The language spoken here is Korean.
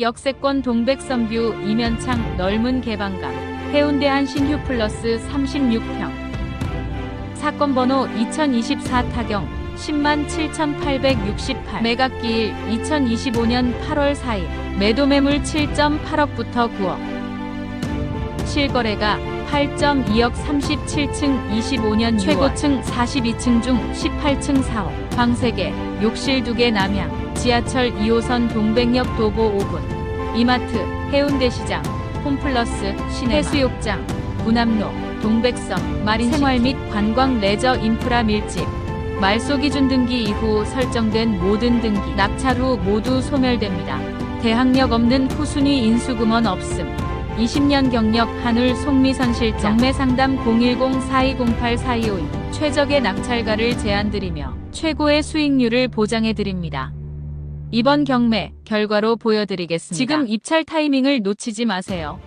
역세권 동백섬뷰 이면창 넓은 개방감 해운대 한신휴 플러스 36평. 사건 번호 2024 타경 10만 7,868 매각기일 2025년 8월 4일. 매도 매물 7.8억부터 9억 실거래가 8.2억 37층 25년 최고층 42층 중 18층 4억 방 3개 욕실 2개 남양 지하철 2호선 동백역 도보 5분 이마트 해운대시장 홈플러스 시내 해수욕장 분암로 동백섬 마린 생활 및 관광 레저 인프라 밀집 말소 기준 등기 이후 설정된 모든 등기 낙찰 후 모두 소멸됩니다. 대항력 없는 후순위 인수금원 없음 20년 경력 한울 송미선 실장 경매 상담 010-4208-4252 최적의 낙찰가를 제안드리며 최고의 수익률을 보장해드립니다. 이번 경매 결과로 보여드리겠습니다. 지금 입찰 타이밍을 놓치지 마세요.